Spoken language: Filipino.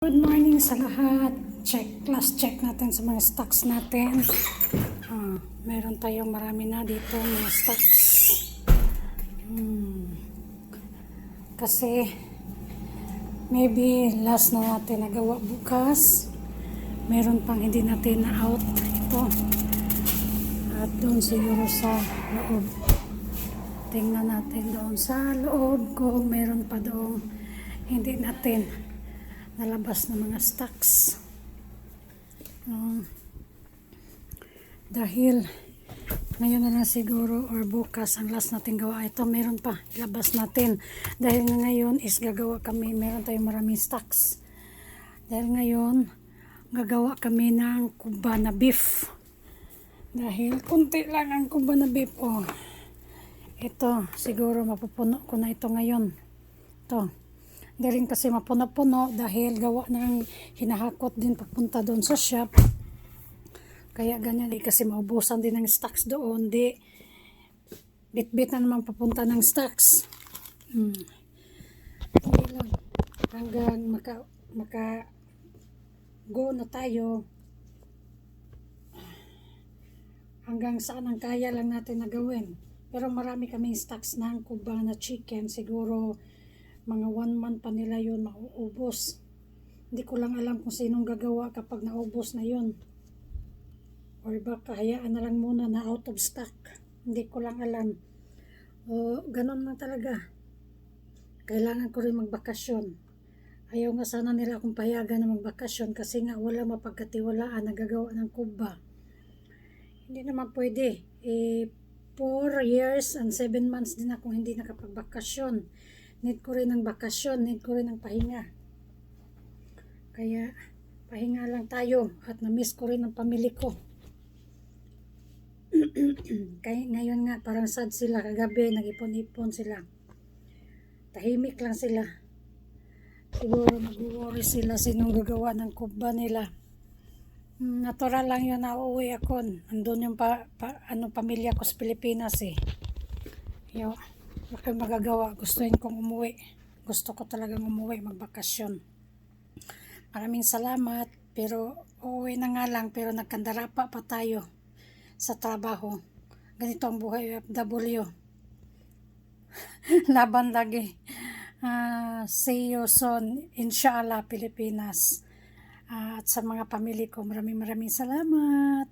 Good morning sa lahat. Check, last check natin sa mga stocks natin. Ah, meron tayong marami na dito mga stocks. Hmm. Kasi maybe last na natin nagawa bukas. Meron pang hindi natin na out ito. At doon siguro sa loob. Tingnan natin doon sa loob kung meron pa doon hindi natin nalabas na mga stocks. Um, dahil ngayon na lang siguro or bukas ang last natin gawa. Ito meron pa. Ilabas natin. Dahil nga ngayon is gagawa kami. Meron tayong maraming stocks. Dahil ngayon gagawa kami ng kuba na beef. Dahil kunti lang ang kuba na beef oh. Ito siguro mapupuno ko na ito ngayon. Ito dahil kasi mapuno-puno dahil gawa ng hinahakot din papunta doon sa shop. Kaya ganyan eh, kasi maubusan din ng stocks doon. Di, bit-bit na naman papunta ng stocks. Hmm. Hindi. Hanggang maka, maka go na tayo. Hanggang saan ang kaya lang natin na gawin. Pero marami kaming stocks ng kubang na chicken. Siguro mga one month pa nila yun mauubos. Hindi ko lang alam kung sinong gagawa kapag naubos na yun. Or baka hayaan na lang muna na out of stock. Hindi ko lang alam. O, ganun lang talaga. Kailangan ko rin magbakasyon. Ayaw nga sana nila akong payagan na magbakasyon kasi nga wala mapagkatiwalaan na gagawa ng kuba. Hindi naman pwede. Eh, 4 years and 7 months din akong hindi nakapagbakasyon need ko rin ng bakasyon, need ko rin ng pahinga. Kaya, pahinga lang tayo at na-miss ko rin ang pamilya ko. Kaya ngayon nga, parang sad sila kagabi, nag-ipon-ipon sila. Tahimik lang sila. Siguro mag-worry sila sinong gagawa ng kuba nila. Hmm, Natural lang yun na uuwi ako. Andun yung pa, pa, ano, pamilya ko sa Pilipinas eh. Yo. Wala magagawa. Gustuin kong umuwi. Gusto ko talagang umuwi, magbakasyon. Maraming salamat. Pero uuwi na nga lang. Pero nagkandarapa pa tayo sa trabaho. Ganito ang buhay FW. Laban lagi. Uh, see you soon. Inshallah, Pilipinas. Uh, at sa mga pamilya ko, maraming maraming salamat.